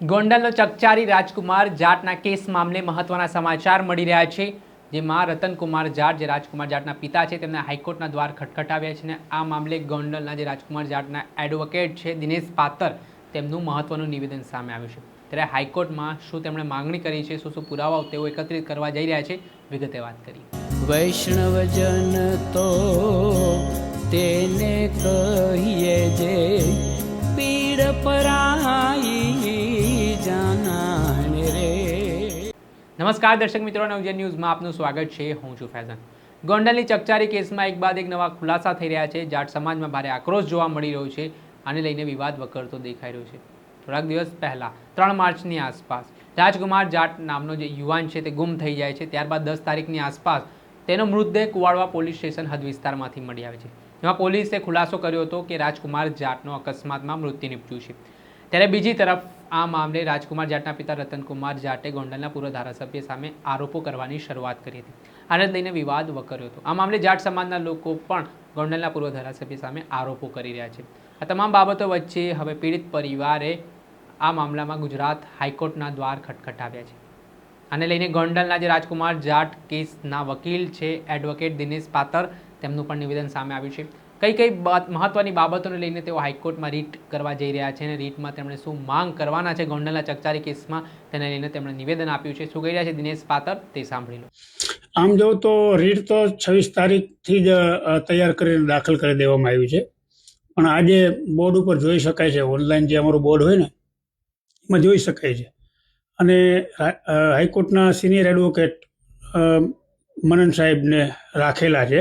ગોંડલનો ચકચારી રાજકુમાર જાટના case મામલે મહત્વના સમાચાર મળી રહ્યા છે, જેમાં રતનકુમાર જાટ, જે રાજકુમાર જાટના પિતા છે, તેમને હાઈકોર્ટના દ્વાર ખટખટાવ્યા છે અને આ મામલે ગોંડલના જે રાજકુમાર જાટના એડવોકેટ છે, દિનેશ પાતર, તેમનું મહત્વનું નિવેદન સામે આવ્યું છે. ત્યારે હાઈકોર્ટમાં શું તેમણે માંગણી કરી છે, શું શું પુરાવાઓ તેઓ એકત્રિત કરવા જઈ રહ્યા છે, વિગતે વાત કરી વૈષ્ણવજન તો તેને કહીએ જે પીડ પરાઈ નમસ્કાર દર્શક મિત્રો, નવજન ન્યૂઝમાં આપનું સ્વાગત છે. હું છું ફેઝન. ગોંડલની ચકચારી કેસમાં એક બાદ એક નવા ખુલાસા થઈ રહ્યા છે. જાટ સમાજમાં ભારે આક્રોશ જોવા મળી રહ્યો છે આને લઈને વિવાદ વકરતો દેખાઈ રહ્યો છે. થોડાક દિવસ પહેલાં, ત્રણ માર્ચની આસપાસ, રાજકુમાર જાટ નામનો જે યુવાન છે તે ગુમ થઈ જાય છે. ત્યારબાદ દસ તારીખની આસપાસ તેનો મૃતદેહ કુવાડવા પોલીસ સ્ટેશન હદ વિસ્તારમાંથી મળી આવે છે. જેમાં પોલીસે ખુલાસો કર્યો હતો કે રાજકુમાર જાટનો અકસ્માતમાં મૃત્યુ નીપજ્યું છે. ત્યારે બીજી તરફ આ મામલે રાજકુમાર જાટના પિતા રતનકુમાર જાટે ગોંડલના પૂર્વ ધારાસભ્ય સામે આરોપો કરવાની શરૂઆત કરી હતી. આને લઈને વિવાદ વકર્યો હતો. આ મામલે જાટ સમાજના લોકો પણ ગોંડલના પૂર્વ ધારાસભ્ય સામે આરોપો કરી રહ્યા છે. આ તમામ બાબતો વચ્ચે હવે પીડિત પરિવારે આ મામલામાં ગુજરાત હાઈકોર્ટના દ્વાર ખટખટાવ્યા છે. આને લઈને ગોંડલના જે રાજકુમાર જાટ કેસના વકીલ છે, એડવોકેટ દિનેશ પાતર, તેમનું પણ નિવેદન સામે આવ્યું છે. કઈ કઈ મહત્વની બાબતોને લઈને તેઓ હાઈકોર્ટમાં રીટ કરવા જઈ રહ્યા છે અને રીટમાં તેમણે શું માંગ કરવાના છે? ગોંડલના ચકચારી કેસમાં તેને લઈને તેમણે નિવેદન આપ્યું છે. શું કહી રહ્યા છે દિનેશ પાતર? તે સાંભળી લો. આમ જો તો રીટ તો છવ્વીસ તારીખથી જ તૈયાર કરીને દાખલ કરી દેવામાં આવ્યું છે. પણ આજે બોર્ડ ઉપર જોઈ શકાય છે, ઓનલાઈન જે અમારું બોર્ડ હોય ને, એમાં જોઈ શકાય છે. અને હાઈકોર્ટના સિનિયર એડવોકેટ મનન સાહેબને રાખેલા છે.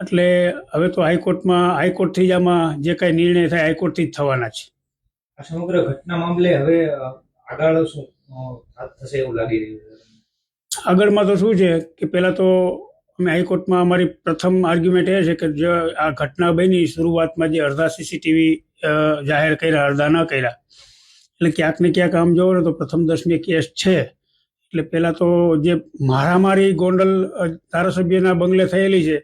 એટલે હવે તો હાઈકોર્ટમાં હાઈકોર્ટથી જ આમાં જે કાંઈ નિર્ણય થાય હાઈકોર્ટથી જ થવાના છે. આ સમગ્ર ઘટના મામલે હવે આગળ શું થશે એવું લાગી રહ્યું છે? આગળમાં તો શું છે કે પહેલાં તો અમે હાઈકોર્ટમાં અમારી પ્રથમ આર્ગ્યુમેન્ટ એ છે કે જે આ ઘટના બની શરૂઆતમાં જે અડધા સીસીટીવી જાહેર કર્યા અડધા ન કર્યા. એટલે ક્યાંક ને ક્યાંક આમ જોવો ને તો પ્રથમ દસમી કેસ છે. એટલે પહેલાં તો જે મારામારી ગોંડલ ધારાસભ્યના બંગલે થયેલી છે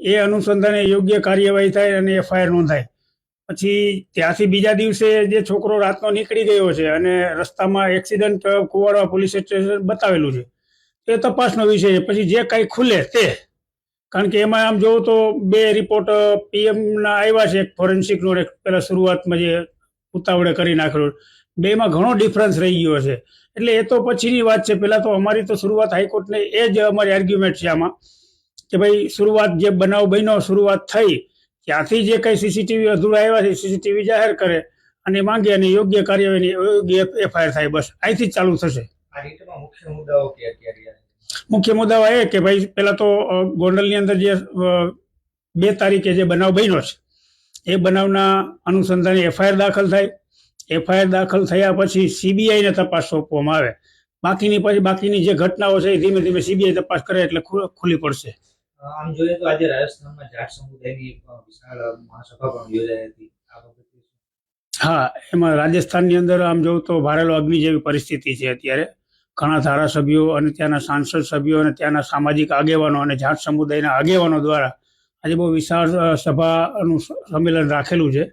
એ અનુસંધાને યોગ્ય કાર્યવાહી થાય અને એફઆઈઆર નોંધાય. પછી ત્યાંથી બીજા દિવસે જે છોકરો રાતનો નીકળી ગયો છે અને રસ્તામાં એક્સિડન્ટ કુવાડવા પોલીસ સ્ટેશન બતાવેલું છે એ તપાસનો વિષય છે. પછી જે કાંઈ ખુલે તે, કારણ કે એમાં આમ જોવું તો બે રિપોર્ટ પીએમના આવ્યા છે, એક ફોરેન્સિકનો એક પહેલાં શરૂઆતમાં જે ઉતાવળે કરી નાખેલું. બેમાં ઘણો ડિફરન્સ રહી ગયો છે. એટલે એ તો પછીની વાત છે. પહેલાં તો અમારી તો શરૂઆત હાઈકોર્ટને એ જ અમારી આર્ગ્યુમેન્ટ છે આમાં. કે ભાઈ શરૂઆત જે બનાવ બન્યો શરૂઆત થઈ ત્યાંથી જે કંઈ સીસીટીવી અધૂરા આવ્યા છે સીસીટીવી જાહેર કરે અને માંગે અને યોગ્ય કાર્યવાહી યોગ્ય એફઆઈઆર થાય બસ. અહીંથી જ ચાલુ થશે. મુખ્ય મુદ્દાઓ એ કે ભાઈ પેલા તો ગોંડલની અંદર જે બે તારીખે જે બનાવ બન્યો છે એ બનાવના અનુસંધાને એફઆઈઆર દાખલ થાય. એફઆઈઆર દાખલ થયા પછી સીબીઆઈને તપાસ સોંપવામાં આવે. બાકીની પછી બાકીની જે ઘટનાઓ છે એ ધીમે ધીમે સીબીઆઈ તપાસ કરે એટલે ખુલ્લી પડશે. આમ જોઈએ તો આજે રાજસ્થાનમાં જાટ સમુદાયની એક વિશાળ મહાસભા પણ યોજાઈ હતી. આ બાબતે હા એમાં રાજસ્થાનની અંદર આમ જોઉં તો ભારેલો અગ્નિ જેવી પરિસ્થિતિ છે અત્યારે. ઘણા ધારાસભ્યો અને ત્યાંના સાંસદ સભ્યો અને ત્યાંના સામાજિક આગેવાનો અને જાટ સમુદાયના આગેવાનો દ્વારા આજે બહુ વિશાળ સભાનું સંમેલન રાખેલું છે.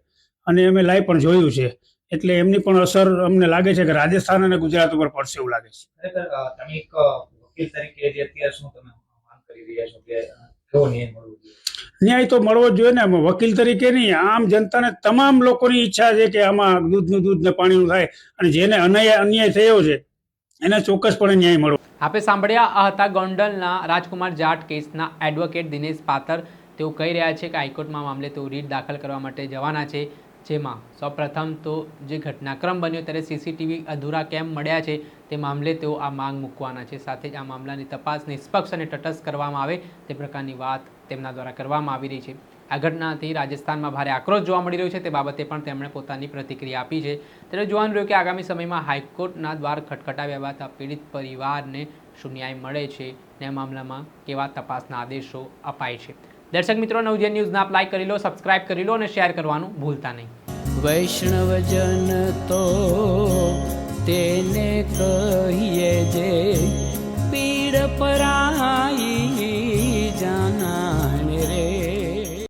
અને અમે લાઈવ પણ જોયું છે. એટલે એમની પણ અસર અમને લાગે છે કે રાજસ્થાન અને ગુજરાત ઉપર પડશે એવું લાગે છે. તમે એક વકીલ તરીકે જે અત્યારે શું તમે રહ્યા છો કે કેવો ન્યાય મળવો જોઈએ? ન્યાય તો મળવો જોઈએ ને. આમાં વકીલ તરીકે નહીં આમ જનતાને તમામ લોકોની ઈચ્છા છે કે આમાં દૂધનું દૂધ ને પાણીનું થાય અને જેને અન્યાય અન્યાય થયો છે એને ચોક્કસપણે ન્યાય મળવો. આપે સાંભળ્યા આ હતા ગોંડલના રાજકુમાર જાટ કેસના એડવોકેટ દિનેશ પાતર. તેઓ કહી રહ્યા છે કે હાઈકોર્ટમાં મામલે તેઓ રીટ દાખલ કરવા માટે જવાના છે. જેમાં સૌપ્રથમ તો જે ઘટનાક્રમ બન્યો ત્યારે સીસીટીવી અધૂરા કેમ મળ્યા છે તે મામલે તેઓ આ માંગ મૂકવાના છે. સાથે જ આ મામલાની તપાસ નિષ્પક્ષ અને તટસ્થ કરવામાં આવે તે પ્રકારની વાત તેમના દ્વારા કરવામાં આવી રહી છે. આ ઘટનાથી રાજસ્થાનમાં ભારે આક્રોશ જોવા મળી રહ્યો છે. તે બાબતે પણ તેમણે પોતાની પ્રતિક્રિયા આપી છે. ત્યારે જોવાનું રહ્યું કે આગામી સમયમાં હાઈકોર્ટના દ્વાર ખટખટાવ્યા બાદ આ પીડિત પરિવારને શું ન્યાય મળે છે ને મામલામાં કેવા તપાસના આદેશો અપાય છે. દર્શક મિત્રો નવજન ન્યૂઝના આપ લાઈક કરી લો સબસ્ક્રાઇબ કરી લો અને શેર કરવાનું ભૂલતા નહીં. વૈષ્ણવજન તો તેને કહીએ જે